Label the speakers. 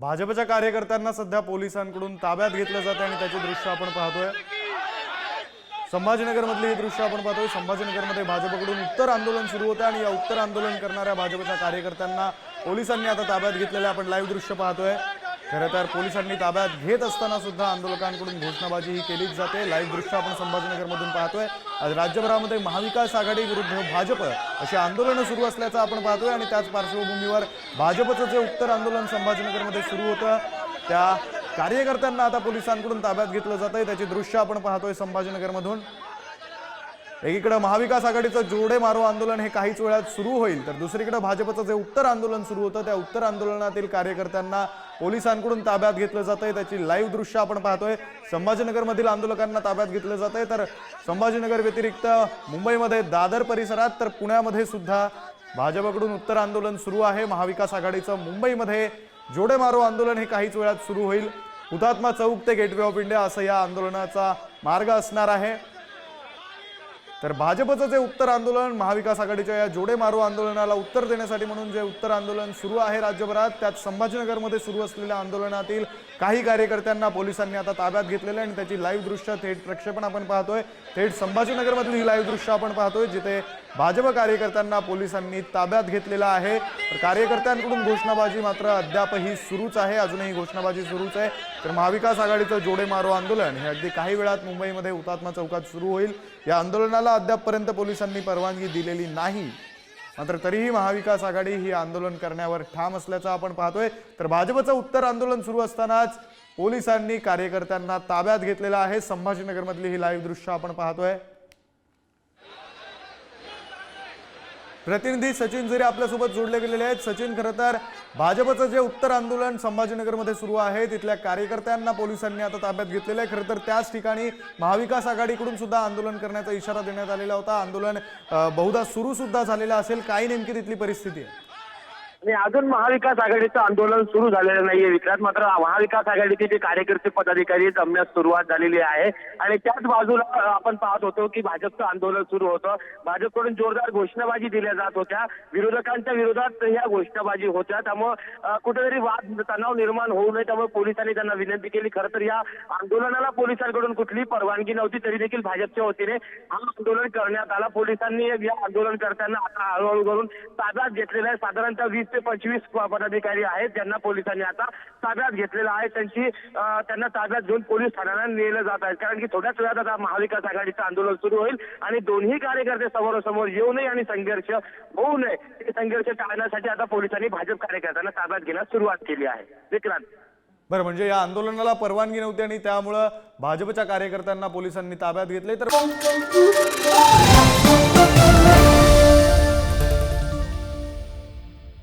Speaker 1: भाजपच्या कार्यकर्त्यांना सध्या पोलिसांकडून ताब्यात घेतलं जातं आणि त्याचे दृश्य आपण पाहतोय. संभाजीनगरमधली ही दृश्य आपण पाहतोय. संभाजीनगरमध्ये भाजपकडून उत्तर आंदोलन सुरू होतं आणि या उत्तर आंदोलन करणाऱ्या भाजपच्या कार्यकर्त्यांना पोलिसांनी आता ताब्यात घेतलेलं आपण लाईव्ह दृश्य पाहतोय. खरं तर पोलिसांनी ताब्यात घेत असताना सुद्धा आंदोलकांकडून घोषणाबाजी ही केलीच जाते. लाईव्ह दृश्य आपण संभाजीनगरमधून पाहतोय. आज राज्यभरामध्ये महाविकास आघाडी विरुद्ध भाजप अशी आंदोलनं सुरू असल्याचं आपण पाहतोय आणि त्याच पार्श्वभूमीवर भाजपचं जे उत्तर आंदोलन संभाजीनगरमध्ये सुरू होतं त्या कार्यकर्त्यांना आता पोलिसांकडून ताब्यात घेतलं जात आहे त्याची दृश्य आपण पाहतोय संभाजीनगरमधून. एकीकडे महाविकास आघाडीचं जोडे मारो आंदोलन हे काहीच वेळात सुरू होईल तर दुसरीकडे भाजपचं जे उत्तर आंदोलन सुरू होतं त्या उत्तर आंदोलनातील कार्यकर्त्यांना पोलिसांकडून ताब्यात घेतलं जात आहे त्याची लाईव्ह दृश्य आपण पाहतोय. संभाजीनगरमधील आंदोलकांना ताब्यात घेतलं जात आहे तर संभाजीनगर व्यतिरिक्त मुंबईमध्ये दादर परिसरात तर पुण्यामध्ये सुद्धा भाजपकडून उत्तर आंदोलन सुरू आहे. महाविकास आघाडीचं मुंबईमध्ये जोडे मारो आंदोलन हे काहीच वेळात सुरू होईल. हुतात्मा चौक ते गेटवे ऑफ इंडिया असं या आंदोलनाचा मार्ग असणार आहे. तर भाजपचं जे उत्तर आंदोलन महाविकास आघाडीच्या या जोडे मारो आंदोलनाला उत्तर देण्यासाठी म्हणून जे उत्तर आंदोलन सुरू आहे राज्यभरात त्यात संभाजीनगरमध्ये सुरू असलेल्या आंदोलनातील काही कार्यकर्त्यांना पोलिसांनी आता ताब्यात घेतलेलं आहे आणि त्याची लाईव्ह दृश्य थेट प्रक्षेपण आपण पाहतोय. थेट संभाजीनगरमधील ही लाईव्ह दृश्य आपण पाहतोय जिथे भाजप कार्यकर्त्यांना पोलिसांनी ताब्यात घेतलेलं आहे. तर कार्यकर्त्यांकडून घोषणाबाजी मात्र अद्यापही सुरूच आहे. अजूनही घोषणाबाजी सुरूच आहे. तर महाविकास आघाडीचं जोडे मारो आंदोलन हे अगदी काही वेळात मुंबईमध्ये हुतात्मा चौकात सुरू होईल. या आंदोलनाला अद्यापपर्यंत पोलिसांनी परवानगी दिलेली नाही. मात्र तरीही महाविकास आघाडी ही आंदोलन करण्यावर ठाम असल्याचं आपण पाहतोय. तर भाजपचं उत्तर आंदोलन सुरू असतानाच पोलिसांनी कार्यकर्त्यांना ताब्यात घेतलेलं आहे. संभाजीनगरमधली ही लाईव्ह दृश्य आपण पाहतोय. प्रतिनिधी सचिन जरी आपल्यासोबत जोडले गेलेले आहेत. सचिन खरं तर भाजपचं जे उत्तर आंदोलन संभाजीनगरमध्ये सुरू आहे तिथल्या कार्यकर्त्यांना पोलिसांनी आता ताब्यात घेतलेलं आहे. खरं तर त्याच ठिकाणी महाविकास आघाडीकडून सुद्धा आंदोलन करण्याचा इशारा देण्यात आलेला होता. आंदोलन बहुधा सुरू सुद्धा झालेलं असेल. काय नेमकी तिथली परिस्थिती आहे?
Speaker 2: अजून महाविकास आघाडीचं आंदोलन सुरू झालेलं नाहीये. विक्रांत मात्र महाविकास आघाडीचे जे कार्यकर्ते पदाधिकारी जमण्यास सुरुवात झालेली आहे. आणि त्याच बाजूला आपण पाहत होतो की भाजपचं आंदोलन सुरू होतं. भाजपकडून जोरदार घोषणाबाजी दिल्या जात होत्या. विरोधकांच्या विरोधात ह्या घोषणाबाजी होत्या. त्यामुळं कुठेतरी वाद तणाव निर्माण होऊ नये. त्यामुळे पोलिसांनी त्यांना विनंती केली. खरं तर या आंदोलनाला पोलिसांकडून कुठली परवानगी नव्हती तरी देखील भाजपच्या वतीने हा आंदोलन करण्यात आला. पोलिसांनी या आंदोलनकर्त्यांना आता हळूहळू करून ताब्यात घेतलेला आहे. साधारणतः वीस ते पंचवीस पदाधिकारी आहेत ज्यांना पोलिसांनी आता ताब्यात घेतलेलं आहे. त्यांची त्यांना ताब्यात घेऊन पोलीस ठाण्याला नेलं जात आहे. कारण की थोड्याच वेळात आता महाविकास आघाडीचं आंदोलन सुरू होईल आणि दोन्ही कार्यकर्ते समोरासमोर येऊ नये आणि संघर्ष होऊ नये. हे संघर्ष टाळण्यासाठी आता पोलिसांनी भाजप कार्यकर्त्यांना ताब्यात घेण्यास सुरुवात केली आहे. विक्रांत.
Speaker 1: बरं म्हणजे या आंदोलनाला परवानगी नव्हती आणि त्यामुळं भाजपच्या कार्यकर्त्यांना पोलिसांनी ताब्यात घेतले तर